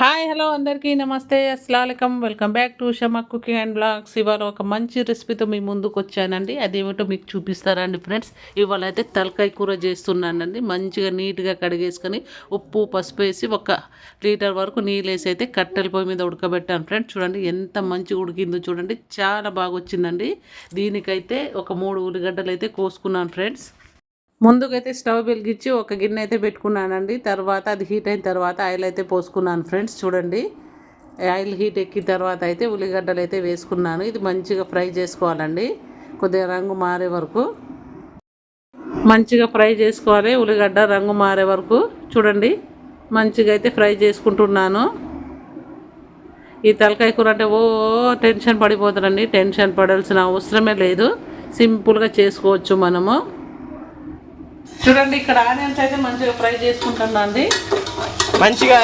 Hi hello అందరికీ నమస్తే అస్సలం welcome back to Shama cooking and blogs ఇవాళ ఒక మంచి రెసిపీతో మీ ముందుకు వచ్చానండి. అదేమిటో మీకు చూపిస్తారండి ఫ్రెండ్స్ ఇవాళ అయితే తలకాయ కూర చేస్తున్నానండి. మంచిగా నీట్గా కడిగేసుకొని ఉప్పు పసుపు వేసి ఒక లీటర్ వరకు నీళ్ళు వేసి అయితే కట్టెల పొయ్యి మీద ఉడకబెట్టాను ఫ్రెండ్స్ చూడండి ఎంత మంచిగా ఉడికిందో చూడండి. చాలా బాగా వచ్చిందండి. దీనికైతే ఒక మూడు ఉల్లిగడ్డలు అయితే కోసుకున్నాను ఫ్రెండ్స్ ముందుకైతే స్టవ్ వెలిగించి ఒక గిన్నె అయితే పెట్టుకున్నానండి. తర్వాత అది హీట్ అయిన తర్వాత ఆయిల్ అయితే పోసుకున్నాను ఫ్రెండ్స్ చూడండి. ఆయిల్ హీట్ ఎక్కిన తర్వాత అయితే ఉల్లిగడ్డలు అయితే వేసుకున్నాను. ఇది మంచిగా ఫ్రై చేసుకోవాలండి కొద్దిగా రంగు మారే వరకు. మంచిగా ఫ్రై చేసుకోవాలి ఉల్లిగడ్డ రంగు మారే వరకు. చూడండి మంచిగా అయితే ఫ్రై చేసుకుంటున్నాను. ఈ తలకాయ కూర అంటే ఓ టెన్షన్ పడిపోతారండి టెన్షన్ పడాల్సిన అవసరమే లేదు. సింపుల్గా చేసుకోవచ్చు మనము. చూడండి ఇక్కడ ఆనియన్స్ అయితే మంచిగా ఫ్రై చేసుకుంటున్నా అండి మంచిగా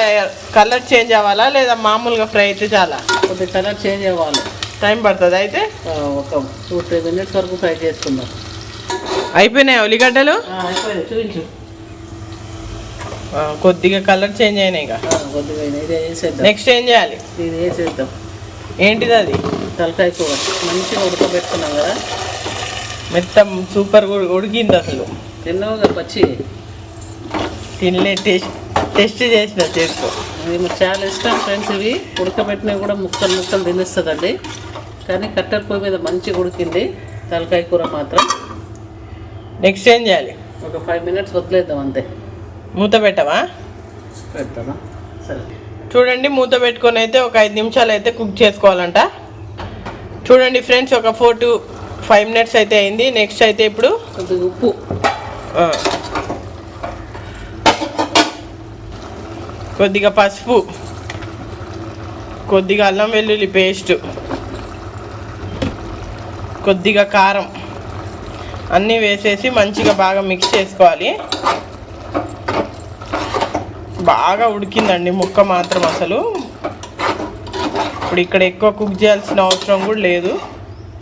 కలర్ చేంజ్ అవ్వాలా లేదా మామూలుగా ఫ్రై అయితే చాలా? కొద్దిగా కలర్ చేంజ్ అవ్వాలి. టైం పడుతుంది అయితే? ఒక టూ త్రీ మినిట్స్ వరకు ఫ్రై చేసుకుందాం. అయిపోయినాయి ఉల్లిగడ్డలు? చూపించు. కొద్దిగా కలర్ చేంజ్ అయినాయి కొద్దిగా ఇది వేసేద్దాం. నెక్స్ట్ ఏం చేయాలి? ఇది వేసేద్దాం. ఏంటిది అది? తలకాయ కూర. మంచిగా ఉడకబెట్టుకున్నాం కదా? మొత్తం సూపర్ ఉడికింది అసలు. తిన్నావుగా పచ్చి? తినలే టేస్ట్ టెస్ట్ చేసిన చేసుకో. మాకు చాలా ఇష్టం ఫ్రెండ్స్ ఇవి. ఉడకబెట్టినవి కూడా ముక్కలు ముక్కలు తినేస్తుందండి. కానీ కట్టెల పొయ్యి మీద మంచిగా ఉడికింది తలకాయ కూర మాత్రం. నెక్స్ట్ ఏం చేయాలి? ఒక ఫైవ్ మినిట్స్ వదిలేద్దాం అంతే. మూత పెట్టవా? పెడతామా సరే. చూడండి మూత పెట్టుకొని అయితే ఒక ఐదు నిమిషాలు అయితే కుక్ చేసుకోవాలంట. చూడండి ఫ్రెండ్స్ ఒక ఫోర్ టు ఫైవ్ మినిట్స్ అయితే అయింది. నెక్స్ట్ అయితే ఇప్పుడు కొద్దిగా ఉప్పు. కొద్దిగా పసుపు. కొద్దిగా అల్లం వెల్లుల్లి పేస్ట్. కొద్దిగా కారం. అన్నీ వేసేసి మంచిగా బాగా మిక్స్ చేసుకోవాలి. బాగా ఉడికిందండి ముక్క మాత్రం అసలు. ఇప్పుడు ఇక్కడ ఎక్కువ కుక్ చేయాల్సిన అవసరం కూడా లేదు.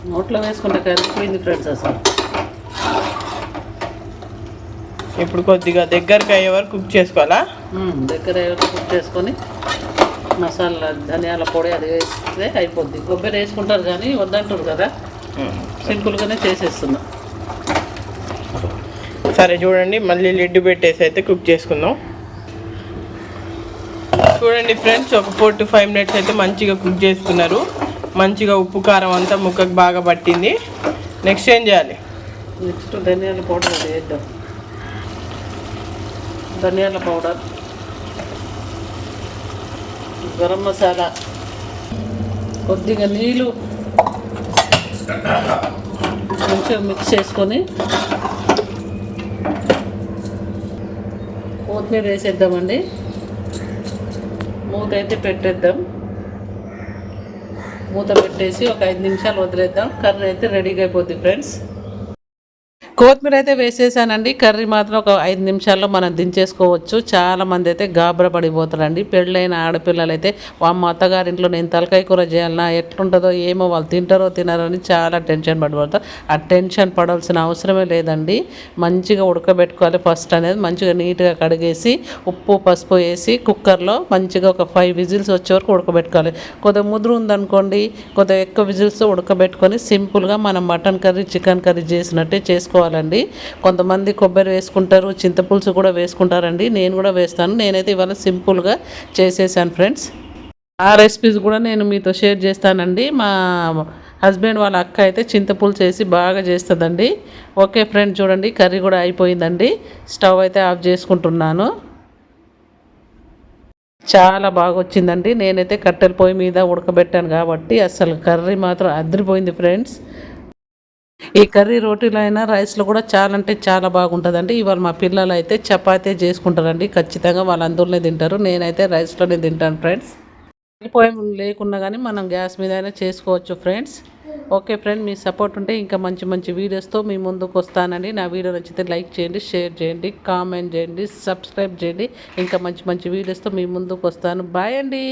నోట్లో వేసుకుంటే కలిసిపోయింది ఫ్రెండ్స్ అసలు. ఇప్పుడు కొద్దిగా దగ్గరికి అయ్యే వరకు కుక్ చేసుకోవాలా. దగ్గర కుక్ చేసుకొని మసాలా ధనియాల పొడి అది వేస్తే అయిపోద్ది. కొబ్బరి వేసుకుంటారు కానీ వద్దంటారు కదా? సింపుల్గానే చేసేస్తున్నా. సరే చూడండి మళ్ళీ లిడ్ పెట్టేసి అయితే కుక్ చేసుకుందాం. చూడండి ఫ్రెండ్స్ ఒక ఫోర్ టు ఫైవ్ మినిట్స్ అయితే మంచిగా కుక్ చేసుకున్నారు. మంచిగా ఉప్పు కారం అంతా ముక్కకు బాగా పట్టింది. నెక్స్ట్ ఏం చేయాలి? నెక్స్ట్ ధనియాల పౌడర్ వేద్దాం ధనియాల పౌడర్. గరం మసాలా. కొద్దిగా నీళ్ళు మంచిగా మిక్స్ చేసుకొని కొత్తిమీర వేసేద్దామండి. మూత అయితే పెట్టేద్దాం. మూత పెట్టేసి ఒక ఐదు నిమిషాలు వదిలేద్దాం. కర్రీ అయితే రెడీగా అయిపోద్ది ఫ్రెండ్స్ కొత్తిమీర అయితే వేసేసానండి. కర్రీ మాత్రం ఒక ఐదు నిమిషాల్లో మనం దించేసుకోవచ్చు. చాలా మంది అయితే గాబర పడిపోతారండి. పెళ్ళైన ఆడపిల్లలు అయితే మా అత్తగారింట్లో నేను తలకాయ కూర చేయాలన్నా ఎట్లుంటుందో ఏమో వాళ్ళు తింటారో తినారో అని చాలా టెన్షన్ పడిపోతారు. ఆ టెన్షన్ పడాల్సిన అవసరమే లేదండి. మంచిగా ఉడకబెట్టుకోవాలి ఫస్ట్ అనేది. మంచిగా నీట్గా కడిగేసి ఉప్పు పసుపు వేసి కుక్కర్లో మంచిగా ఒక ఫైవ్ విజిల్స్ వచ్చే వరకు ఉడకబెట్టుకోవాలి. కొద్దిగా ముదురు ఉందనుకోండి కొద్దిగా ఎక్కువ విజిల్స్తో ఉడకబెట్టుకొని సింపుల్గా మనం మటన్ కర్రీ చికెన్ కర్రీ చేసినట్టే చేసుకోవాలి. వేసుకోవాలండి. కొంతమంది కొబ్బరి వేసుకుంటారు చింతపులుసు కూడా వేసుకుంటారండి. నేను కూడా వేస్తాను. నేనైతే ఇవాళ సింపుల్గా చేసేసాను ఫ్రెండ్స్. ఆ రెసిపీస్ కూడా నేను మీతో షేర్ చేస్తానండి. మా హస్బెండ్ వాళ్ళ అక్క అయితే చింతపులు చేసి బాగా చేస్తుందండి. ఓకే ఫ్రెండ్ చూడండి కర్రీ కూడా అయిపోయిందండి. స్టవ్ అయితే ఆఫ్ చేసుకుంటున్నాను. చాలా బాగా వచ్చిందండి. నేనైతే కట్టెల పొయ్యి మీద ఉడకబెట్టాను కాబట్టి అసలు కర్రీ మాత్రం అదిరిపోయింది ఫ్రెండ్స్. ఈ కర్రీ రోటీలో అయినా రైస్లో కూడా చాలా అంటే చాలా బాగుంటుందండి. ఇవాళ మా పిల్లలు అయితే చపాతీ చేసుకుంటారండి. ఖచ్చితంగా వాళ్ళు అందులోనే తింటారు. నేనైతే రైస్లోనే తింటాను ఫ్రెండ్స్. పోయి లేకున్నా కానీ మనం గ్యాస్ మీద అయినా చేసుకోవచ్చు ఫ్రెండ్స్. ఓకే ఫ్రెండ్ మీ సపోర్ట్ ఉంటే ఇంకా మంచి మంచి వీడియోస్తో మీ ముందుకు వస్తానండి. నా వీడియో నచ్చితే లైక్ చేయండి షేర్ చేయండి కామెంట్ చేయండి సబ్స్క్రైబ్ చేయండి. ఇంకా మంచి మంచి వీడియోస్తో మీ ముందుకు వస్తాను. బాయ్ అండి.